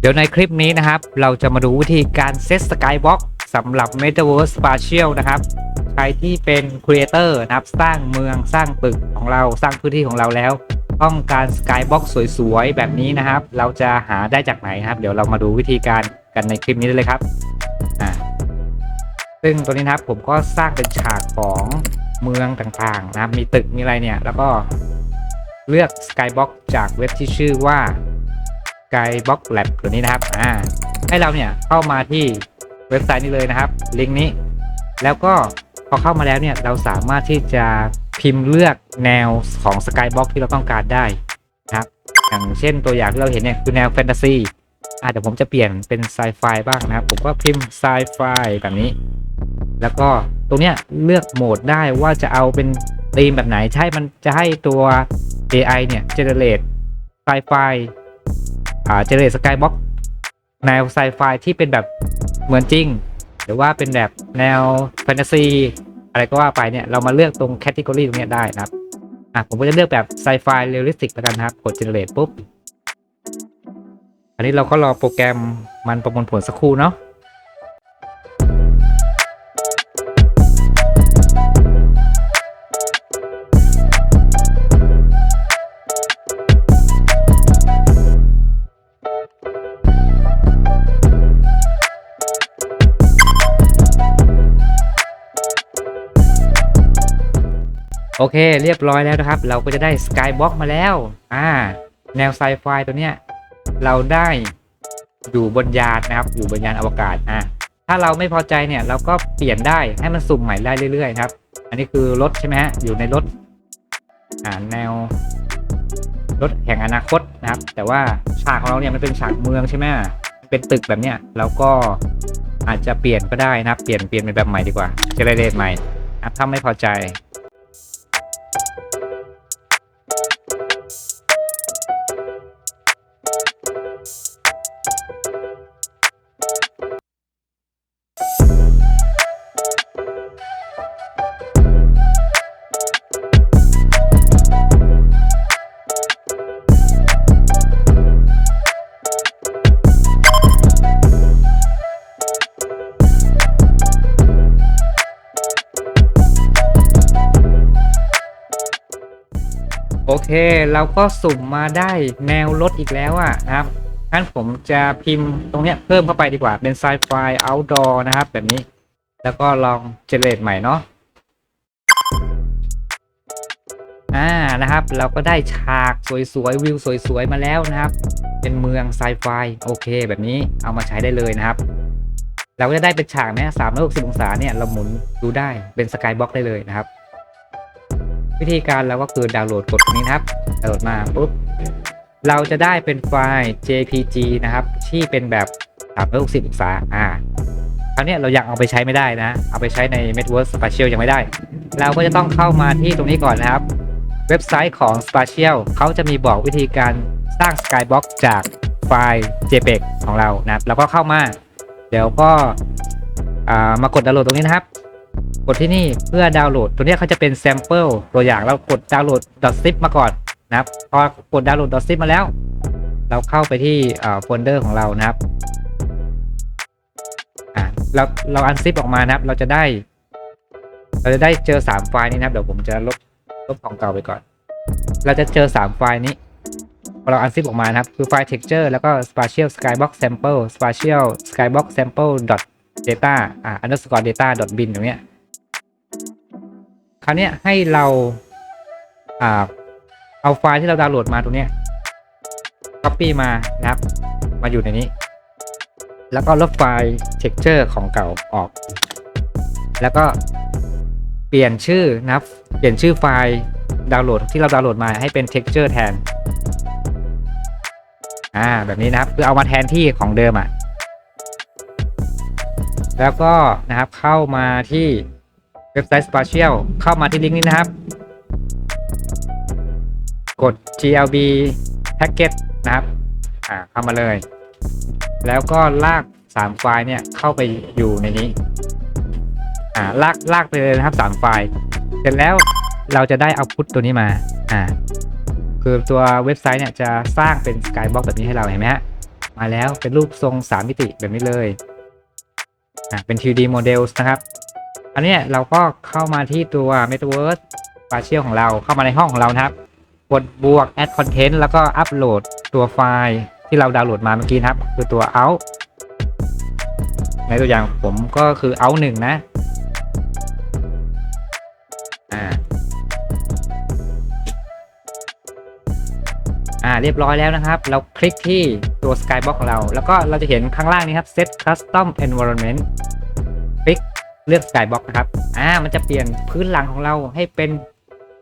เดี๋ยวในคลิปนี้นะครับ เราจะมาดูวิธีการเซตสกายบ็อกสำหรับ Metaverse Spatial นะครับ ใครที่เป็นครีเอเตอร์นะครับ สร้างเมืองสร้างตึกของเราสร้างพื้นที่ของเราแล้ว ต้องการสกายบ็อกสวยๆ แบบนี้นะครับ เราจะหาได้จากไหนครับ เดี๋ยวเรามาดูวิธีการกันในคลิปนี้เลยครับอ่าซึ่งตัวนี้นะครับผมก็สร้างเป็นฉากของเมืองต่างๆนะครับ มีตึกมีอะไรเนี่ย แล้วก็เลือก Skybox จากเว็บที่ชื่อว่า Skybox Lab ตัวนี้นะครับอ่าให้เราเนี่ยเข้ามาที่เว็บไซต์นี้เลยนะครับ ลิงก์นี้ แล้วก็พอเข้ามาแล้วเนี่ยเราสามารถที่จะพิมพ์เลือกแนวของ Skybox ที่เราต้องการได้นะครับอย่างเช่นตัวอย่างที่เราเห็นเนี่ยคือแนวแฟนตาซีอ่าเดี๋ยวผมจะเปลี่ยนเป็นไซไฟบ้างนะครับ ผมก็พิมพ์ไซไฟแบบนี้ แล้วก็ตรงเนี้ยเลือกโหมดได้ว่าจะเอาเป็นธีมแบบไหนใช่มันจะให้ตัว AI เนี่ย generate ไซไฟ อ่าเจเนเรตสกายบ็อกแนวไซไฟที่เป็นแบบเหมือนจริง หรือว่าเป็นแบบแนวแฟนตาซีอะไรก็ว่าไปเนี่ย เรามาเลือกตรงแคตตากรีตรงเนี้ยได้นะครับอะผมก็จะเลือกแบบไซไฟเรียลลิสติกแล้วกันครับกดเจเนเรตปุ๊บ อันนี้เราก็รอโปรแกรมมันประมวลผลสักครู่เนาะ โอเค เรียบร้อยแล้วนะครับ เราก็จะได้สกายบ็อกมาแล้ว อ่า แนวไซไฟตัวเนี้ย เราได้อยู่บนยานนะครับ อยู่บนยานอวกาศ อ่าถ้าเราไม่พอใจเนี่ย เราก็เปลี่ยนได้ให้มันสุ่มใหม่ได้เรื่อยๆครับ อันนี้คือรถใช่ไหมฮะ อยู่ในรถ อ่า แนวรถแห่งอนาคตนะครับ แต่ว่าฉากของเราเนี่ยมันเป็นฉากเมืองใช่ไหมเป็นตึกแบบเนี้ยเราก็อาจจะเปลี่ยนก็ได้นะครับ เปลี่ยนเปลี่ยนเป็นแบบใหม่ดีกว่าเจเนเรตใหม่ถ้าไม่พอใจ โอเค เราก็สุ่มมาได้แนวรถอีกแล้วอะนะครับงั้นผมจะพิมพ์ตรงเนี้ยเพิ่มเข้าไปดีกว่าเป็น Sci-Fi Outdoor นะครับ แบบนี้ แล้วก็ลองเจเนเรตใหม่เนาะอ่านะครับ เราก็ได้ฉากสวยๆวิวสวยๆมาแล้วนะครับ เป็นเมืองไซไฟโอเค แบบนี้เอามาใช้ได้เลยนะครับ เราก็จะได้เป็นฉากเนี่ยสามร้อยหกสิบองศาเนี่ยเราหมุนดูได้เป็นสกายบ็อกได้เลยนะครับ วิธีการเราก็คือดาวน์โหลดกดตรงนี้นะครับดาวน์โหลดมาปุ๊บเราจะได้เป็นไฟล์ JPG นะครับ ที่เป็นแบบ360องศาอ่าคราวนี้เรายังเอาไปใช้ไม่ได้นะ เอาไปใช้ใน Metaverse Spatial ยังไม่ได้ เราก็จะต้องเข้ามาที่ตรงนี้ก่อนนะครับ เว็บไซต์ของ Spatial เขาจะมีบอกวิธีการสร้าง Skybox จากไฟล์ JPEG ของเรานะครับแล้วก็เข้ามา เดี๋ยวก็อ่ามากดดาวน์โหลดตรงนี้นะครับ กดที่นี่เพื่อดาวน์โหลด ตัวนี้เขาจะเป็นแซมเปิลตัวอย่างเรากดดาวน์โหลด .zip มาก่อนนะครับพอกดดาวน์โหลด .zip มาแล้ว เราเข้าไปที่โฟลเดอร์ของเรานะครับอ่าเราเราอันซิปออกมานะครับ เราจะได้ เราจะได้เจอ 3 ไฟล์นี้นะครับ เดี๋ยวผมจะลบลบของเก่าไปก่อน เราจะเจอ 3 ไฟล์นี้พอเราอันซิปออกมานะครับ คือไฟล์ texture แล้วก็ spatial skybox sample spatial skybox sample data อ่า underscore data bin ตรงเนี้ยคราวเนี้ยให้เราอ่าเอาไฟล์ที่เราดาวน์โหลดมาตรงเนี้ย copy มานะครับ มาอยู่ในนี้ แล้วก็ลบไฟล์ texture ของเก่าออก แล้วก็เปลี่ยนชื่อนะครับ เปลี่ยนชื่อไฟล์ดาวน์โหลดที่เราดาวน์โหลดมาให้เป็น texture แทน อ่า แบบนี้นะครับ คือเอามาแทนที่ของเดิมอะ แล้วก็นะครับเข้ามาที่เว็บไซต์ Spatial เข้ามาที่ลิงก์นี้นะครับ กด glb packet นะครับอ่าเข้ามาเลย แล้วก็ลาก 3 ไฟล์เนี่ยเข้าไปอยู่ในนี้อ่าลากลากไปเลยนะครับ 3 ไฟล์ เสร็จแล้วเราจะได้เอาพุทตัวนี้มาอ่าคือตัวเว็บไซต์เนี่ยจะสร้างเป็น Skybox แบบนี้ให้เราเห็นไหมฮะมาแล้วเป็นรูปทรง 3 มิติแบบนี้เลย อะเป็น 3D models นะครับ อันนี้เราก็เข้ามาที่ตัว Metaverse Spatial ของเราเข้ามาในห้องของเรานะครับ กดบวก add content แล้วก็อัปโหลดตัวไฟล์ที่เราดาวน์โหลดมาเมื่อกี้นะครับ คือตัว out ในตัวอย่างผมก็คือ out หนึ่งนะ อ่าเรียบร้อยแล้วนะครับ เราคลิกที่ตัว Skybox ของเรา แล้วก็เราจะเห็นข้างล่างนี้ครับ Set Custom Environment คลิกเลือก Skybox นะครับอ่ามันจะเปลี่ยนพื้นหลังของเราให้เป็น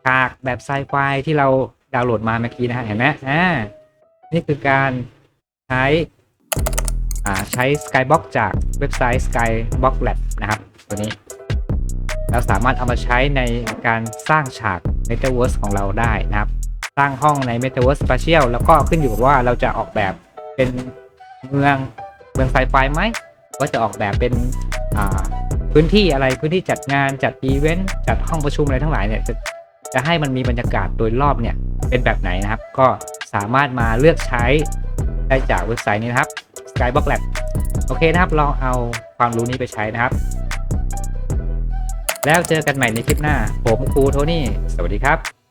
ฉากแบบไซไฟที่เราดาวน์โหลดมาเมื่อกี้นะฮะเห็นไหมอ่านี่คือการใช้อ่าใช้ Skybox จากเว็บไซต์ Skybox Lab นะครับ ตัวนี้ เราสามารถเอามาใช้ในการสร้างฉาก Metaverse ของเราได้นะครับ สร้างห้องใน Metaverse Spatial แล้วก็ขึ้นอยู่กับว่าเราจะออกแบบเป็นเมืองเมืองไซไฟไหมว่าจะออกแบบเป็นพื้นที่อะไรพื้นที่จัดงานจัดอีเวนต์จัดห้องประชุมอะไรทั้งหลายเนี่ยจะจะให้มันมีบรรยากาศโดยรอบเนี่ยเป็นแบบไหนนะครับ ก็สามารถมาเลือกใช้ได้จากเว็บไซต์นี้นะครับ Skybox Lab โอเคนะครับ ลองเอาความรู้นี้ไปใช้นะครับ แล้วเจอกันใหม่ในคลิปหน้า ผมครูโทนี่ สวัสดีครับ